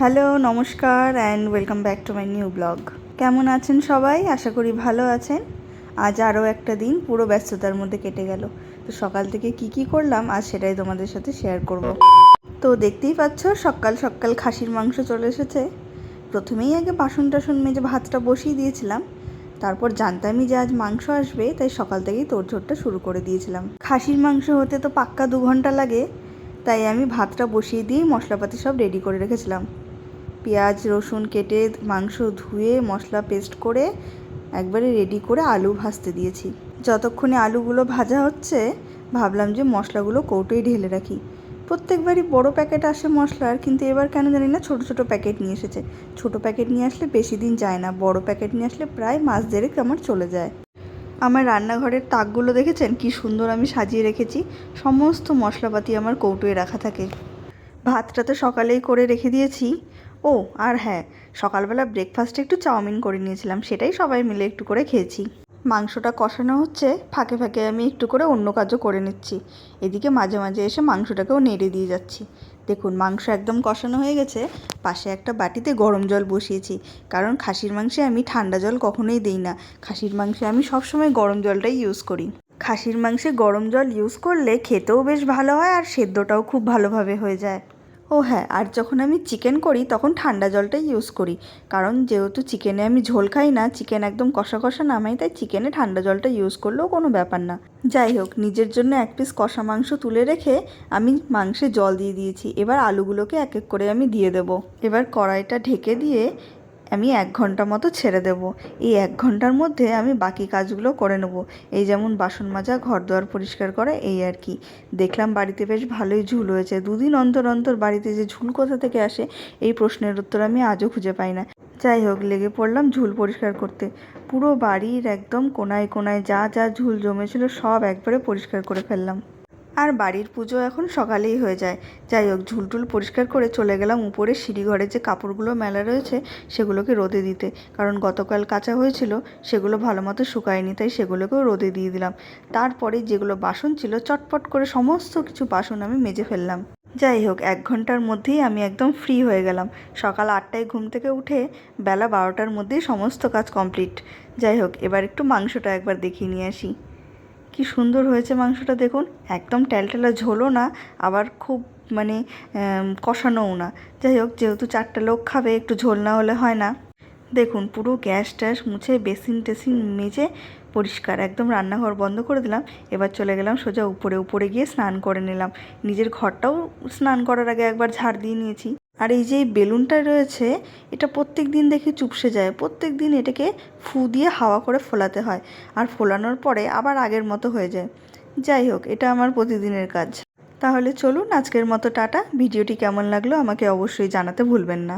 Hello, নমস্কার and welcome back to my new blog কেমন আছেন সবাই? আশা করি ভালো আছেন। আজ আরও একটা দিন পুরো ব্যস্ততার মধ্যে কেটে গেল। তো সকাল থেকে কি কি করলাম, আজ সেটাই তোমাদের সাথে শেয়ার করব। তো দেখতেই পাচ্ছ, সকাল সকাল খাসির মাংস চলে এসেছে। প্রথমেই আগে বাসন টাসন মেজে ভাতটা বসিয়ে দিয়েছিলাম। তারপর জানতামই যে আজ মাংস আসবে, তাই সকাল থেকেই তোড়ঝোড়টা শুরু করে দিয়েছিলাম। খাসির মাংস হতে তো পাক্কা দু ঘণ্টা লাগে, তাই আমি ভাতটা বসিয়ে দিয়ে মশলাপাতি সব রেডি করে রেখেছিলাম। পেঁয়াজ, রসুন কেটে মাংস ধুয়ে মশলা পেস্ট করে একবারে রেডি করে আলু ভাজতে দিয়েছি। যতক্ষণে আলুগুলো ভাজা হচ্ছে, ভাবলাম যে মশলাগুলো কৌটোয় ঢেলে রাখি। প্রত্যেকবারই বড় প্যাকেট আসে মশলার, কিন্তু এবার কেন জানি না ছোট ছোট প্যাকেট নিয়ে এসেছে। ছোট প্যাকেট নিয়ে আসলে বেশি দিন যায় না, বড় প্যাকেট নিয়ে আসলে প্রায় মাস দেড়েক আমার চলে যায়। আমার রান্নাঘরের তাকগুলো দেখেছেন? কি সুন্দর আমি সাজিয়ে রেখেছি। সমস্ত মশলাপাতি আমার কৌটোয় রাখা থাকে। ভাতটা তো সকালেই করে রেখে দিয়েছি। ও, আর হ্যাঁ সকালবেলা ব্রেকফাস্টে একটু চাউমিন করে নিয়েছিলাম, সেটাই সবাই মিলে একটু করে খেয়েছি। মাংসটা কষানো হচ্ছে, ফাঁকে ফাঁকে আমি একটু করে অন্য কাজও করে নিচ্ছি। এদিকে মাঝে মাঝে এসে মাংসটাকেও নেড়ে দিয়ে যাচ্ছি। দেখুন, মাংস একদম কষানো হয়ে গেছে, পাশে একটা বাটিতে গরম জল বসিয়েছি, কারণ খাসির মাংসে আমি ঠান্ডা জল কখনোই দিই না। খাসির মাংসে আমি সবসময় গরম জলটাই ইউজ করি। খাসির মাংসে গরম জল ইউজ করলে খেতেও বেশ ভালো হয় আর সেদ্ধটাও খুব ভালোভাবে হয়ে যায়। ও হ্যাঁ আর যখন আমি চিকেন করি তখন ঠান্ডা জলটাই ইউজ করি। কারণ যেহেতু চিকেনে আমি ঝোল খাই না, চিকেন একদম কষা কষা নামাই, তাই চিকেনে ঠান্ডা জলটা ইউজ করলেও কোনো ব্যাপার না। যাই হোক, নিজের জন্য এক পিস কষা মাংস তুলে রেখে আমি মাংসে জল দিয়ে দিয়েছি। এবার আলুগুলোকে এক এক করে আমি দিয়ে দেব। এবার কড়াইটা ঢেকে দিয়ে আমি এক ঘণ্টা মতো ছেড়ে দেব। এই এক ঘণ্টার মধ্যে আমি বাকি কাজগুলো করে নেব। এই যেমন বাসন মাজা ঘর দুয়ার পরিষ্কার করা, এই আর কি। দেখলাম বাড়িতে বেশ ভালোই ঝুল হয়েছে। দুদিন অন্তর অন্তর বাড়িতে যে ঝুল কোথা থেকে আসে, এই প্রশ্নের উত্তর আমি আজও খুঁজে পাই না। যাই হোক, লেগে পড়লাম ঝুল পরিষ্কার করতে। পুরো বাড়ির একদম কোনায় কোনায় যা যা ঝুল জমেছিল সব একবারে পরিষ্কার করে ফেললাম। আর বাড়ির পুজো এখন সকালেই হয়ে যায়। যাই হোক, ঝুলটুল পরিষ্কার করে চলে গেলাম উপরে সিঁড়িঘরে যে কাপড়গুলো মেলা রয়েছে সেগুলোকে রোদে দিতে। কারণ গতকাল কাঁচা হয়েছিল, সেগুলো ভালো মতো শুকায়নি, তাই সেগুলোকেও রোদে দিয়ে দিলাম। তারপরে যেগুলো বাসন ছিল, চটপট করে সমস্ত কিছু বাসন আমি মেজে ফেললাম। যাই হোক, এক ঘণ্টার মধ্যেই আমি একদম ফ্রি হয়ে গেলাম। সকাল আটটায় ঘুম থেকে উঠে বেলা বারোটার মধ্যেই সমস্ত কাজ কমপ্লিট। যাই হোক, এবার একটু মাংসটা একবার দেখিয়ে নিয়ে আসি। কি সুন্দর হয়েছে মাংসটা দেখুন। একদম ট্যালটেলা ঝোলও না, আবার খুব মানে কষানোও না। যাই হোক, যেহেতু চারটে লোক খাবে, একটু ঝোল না হলে হয় না। দেখুন, পুরো গ্যাস ট্যাস মুছে বেসিন টেসিন মেজে পরিষ্কার একদম রান্নাঘর বন্ধ করে দিলাম। এবার চলে গেলাম সোজা উপরে উপরে গিয়ে স্নান করে নিলাম। নিজের ঘরটাও স্নান করার আগে একবার ঝাড় দিয়ে নিয়েছি। আর এই যে বেলুনটা রয়েছে, এটা প্রত্যেক দিন দেখি চুপসে যায়। প্রত্যেক দিন এটাকে ফু দিয়ে হাওয়া করে ফোলাতে হয়। আর ফোলানোর পরে আবার আগের মতো হয়ে যায়। যাই হোক, এটা আমার প্রতিদিনের কাজ। তাহলে চলুন আজকের মতো টাটা। ভিডিওটি কেমন লাগল আমাকে অবশ্যই জানাতে ভুলবেন না।